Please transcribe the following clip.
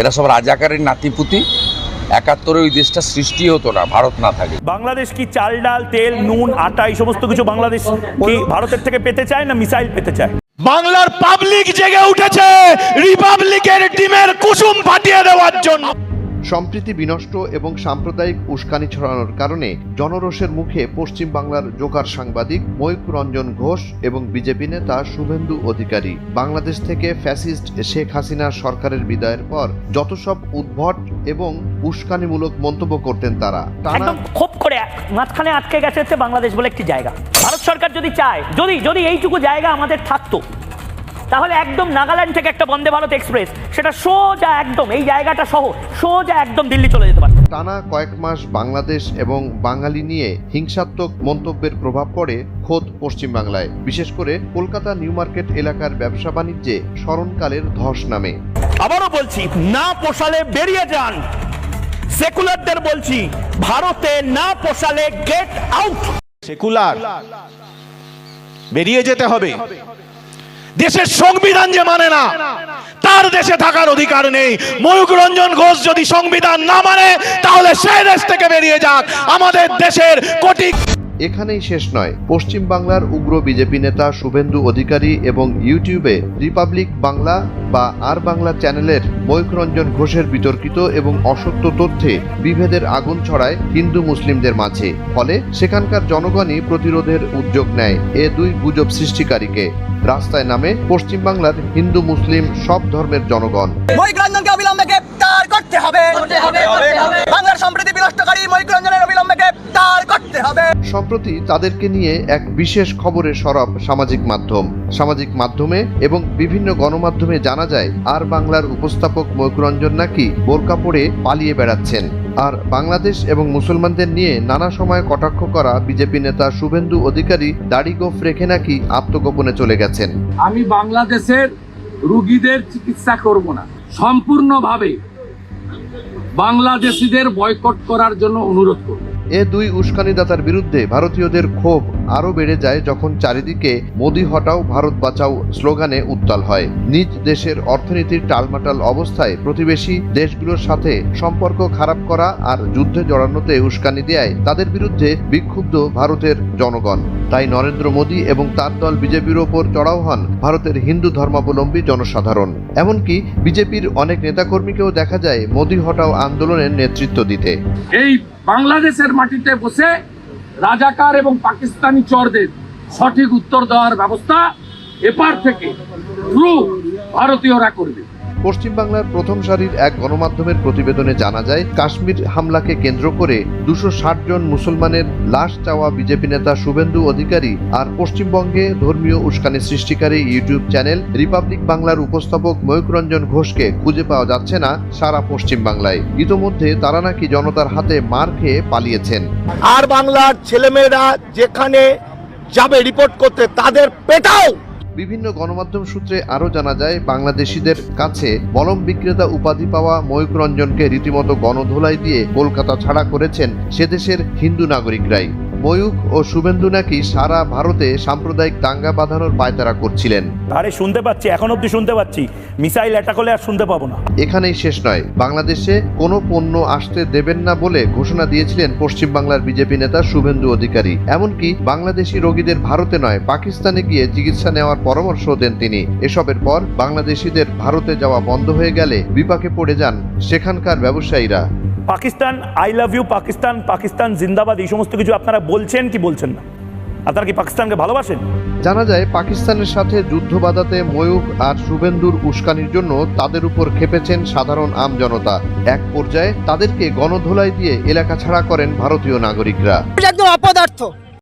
এরা সব রাজাকারের নাতিপুতি। একাত্তরে ওই দেশটা সৃষ্টি হতো না ভারত না থাকে। বাংলাদেশ কি চাল ডাল তেল নুন আটা এই সমস্ত কিছু বাংলাদেশ কি ভারতের থেকে পেতে চায় না মিসাইল পেতে চায়? বাংলার পাবলিক জেগে উঠেছে রিপাবলিকের ডিমের কুসুম ফাটিয়ে দেওয়ার জন্য। সম্প্রীতি বিনষ্ট এবং সাম্প্রদায়িক উস্কানি ছড়ানোর কারণে জনরোষের মুখে পশ্চিম বাংলার জোকার সাংবাদিক ময়ূক রঞ্জন ঘোষ এবং বিজেপি নেতা শুভেন্দু অধিকারী। বাংলাদেশ থেকে ফ্যাসিস্ট শেখ হাসিনার সরকারের বিদায়ের পর যত সব উদ্ভট এবং উস্কানিমূলক মন্তব্য করতেন তারা। খোপ করে মাঝখানে আটকে গেছে বাংলাদেশ বলে একটি জায়গা। ভারত সরকার যদি চায়, যদি যদি এইটুকু জায়গা আমাদের থাকতো তাহলে একদম নাগাল্যান্ড থেকে একটা বন্দে ভারত এক্সপ্রেস সেটা সোজা একদম এই জায়গাটা সহ সোজা একদম দিল্লি চলে যেতে পারে। টানা কয়েক মাস বাংলাদেশ এবং বাঙালি নিয়ে হিংসাত্মক মন্তব্যের প্রভাব পড়ে খোদ পশ্চিমবাংলায় বিশেষ করে কলকাতা নিউ মার্কেট এলাকার ব্যবসা বাণিজ্যে স্মরণকালের ধস নামে। আবারও বলছি না পোষালে বেরিয়ে যান। সেকুলারদের বলছি ভারতে না পোষালে গেট আউট। সেকুলার। বেরিয়ে যেতে হবে। দেশের সংবিধান যে মানে না, তার দেশে থাকার অধিকার নেই। ময়ূক রঞ্জন ঘোষ যদি সংবিধান না মানে তাহলে সেই দেশ থেকে বেরিয়ে যাক। আমাদের দেশের কোটি এখানেই শেষ নয়। পশ্চিম বাংলার উগ্র বিজেপি নেতা শুভেন্দু অধিকারী এবং ইউটিউবে রিপাবলিক বাংলা বা আর বাংলা চ্যানেলের ময়ূকরঞ্জন ঘোষের বিতর্কিত এবং অসত্য তথ্যে বিভেদের আগুন ছড়ায় হিন্দু মুসলিমদের মাঝে। ফলে সেখানকার জনগণই প্রতিরোধের উদ্যোগ নেয় এ দুই গুজব সৃষ্টিকারীকে। রাস্তায় নামে পশ্চিমবাংলার হিন্দু মুসলিম সব ধর্মের জনগণ। করতে হবে। সম্প্রতি তাদেরকে নিয়ে এক বিশেষ খবরের সরব সামাজিক মাধ্যম। সামাজিক মাধ্যমে এবং বিভিন্ন গণমাধ্যমে জানা যায়, আর বাংলার উপস্থাপক ময়ূরঞ্জন নাকি বোরকা পরে পালিয়ে বেড়াচ্ছেন। আর বাংলাদেশ এবং মুসলমানদের নিয়ে নানা সময় কটাক্ষ করা বিজেপি নেতা শুভেন্দু অধিকারী দাড়ি গোফ রেখে নাকি আত্মগোপনে চলে গেছেন। আমি বাংলাদেশের রুগীদের চিকিৎসা করব না। সম্পূর্ণভাবে বাংলাদেশিদের বয়কট করার জন্য অনুরোধ করব। এ দুই উস্কানিদাতার বিরুদ্ধে ভারতীয়দের ক্ষোভ আরও বেড়ে যায় যখন চারিদিকে মোদি হটাও ভারত বাঁচাও স্লোগানে উত্তাল হয়। নিজ দেশের অর্থনীতির টালমাটাল অবস্থায় প্রতিবেশী দেশগুলোর সাথে সম্পর্ক খারাপ করা আর যুদ্ধে জড়ানোতে উস্কানি দেয় তাদের বিরুদ্ধে বিক্ষুব্ধ ভারতের জনগণ। তাই নরেন্দ্র মোদী এবং তার দল বিজেপির ওপর চড়াও হন ভারতের হিন্দু ধর্মাবলম্বী জনসাধারণ। এমনকি বিজেপির অনেক নেতাকর্মীকেও দেখা যায় মোদি হটাও আন্দোলনের নেতৃত্ব দিতে। এই বাংলাদেশের মাটিতে বসে রাজাকার এবং পাকিস্তানি চরদের সঠিক উত্তর দেওয়ার ব্যবস্থা এপার থেকে ভারতীয়রা করবে। পশ্চিমবাংলার প্রথম সারির এক গণমাধ্যমের প্রতিবেদনে জানা যায়, কাশ্মীর হামলাকে কেন্দ্র করে দুশো জন মুসলমানের লাশ চাওয়া বিজেপি নেতা শুভেন্দু অধিকারী আর পশ্চিমবঙ্গে ধর্মীয় উস্কানি সৃষ্টিকারী ইউটিউব চ্যানেল রিপাবলিক বাংলার উপস্থাপক ময়ূকরঞ্জন ঘোষকে খুঁজে পাওয়া যাচ্ছে না সারা পশ্চিম বাংলায় ইতোমধ্যে তারা নাকি জনতার হাতে মার খেয়ে পালিয়েছেন। আর বাংলার ছেলেমেয়েরা যেখানে যাবে রিপোর্ট করতে, তাদের পেটাও! বিভিন্ন গণমাধ্যম সূত্রে আরও জানা যায়, বাংলাদেশিদের কাছে মলম বিক্রেতা উপাধি পাওয়া ময়ূক রঞ্জনকে রীতিমতো গণধোলাই দিয়ে কলকাতা ছাড়া করেছেন সেদেশের হিন্দু নাগরিকরাই। ময়ূক ও শুভেন্দু নাকি সারা ভারতে সাম্প্রদায়িক দাঙ্গা বাঁধানোর পায়তারা করছিলেন। আরে শুনতে পাচ্ছি এখন অব্দি শুনতে পাচ্ছি। মিসাইল অ্যাটাক হলে আর শুনতে পাবো না। এখানেই শেষ নয়। বাংলাদেশে কোনো পণ্য আসতে দেবেন না বলে ঘোষণা দিয়েছিলেন পশ্চিমবাংলার বিজেপি নেতা শুভেন্দু অধিকারী। এমনকি বাংলাদেশি রোগীদের ভারতে নয় পাকিস্তানে গিয়ে চিকিৎসা নেওয়ার পরামর্শ দেন তিনি। এসবের পর বাংলাদেশিদের ভারতে যাওয়া বন্ধ হয়ে গেলে বিপাকে পড়ে যান সেখানকার ব্যবসায়ীরা। Pakistan I love you Pakistan Pakistan জিন্দাবাদ এই সমস্ত কিছু আপনারা বলছেন কি বলছেন না? আপনারা কি পাকিস্তানকে ভালোবাসেন? জানা যায় পাকিস্তানের সাথে যুদ্ধ বাধাতে ময়ূক আর শুভেন্দুর উস্কানির জন্য তাদের উপর খেপেছেন সাধারণ আম জনতা। এক পর্যায়ে তাদেরকে গণধোলাই দিয়ে এলাকা ছাড়া করেন ভারতীয় নাগরিকরা। একদম অপদার্থ।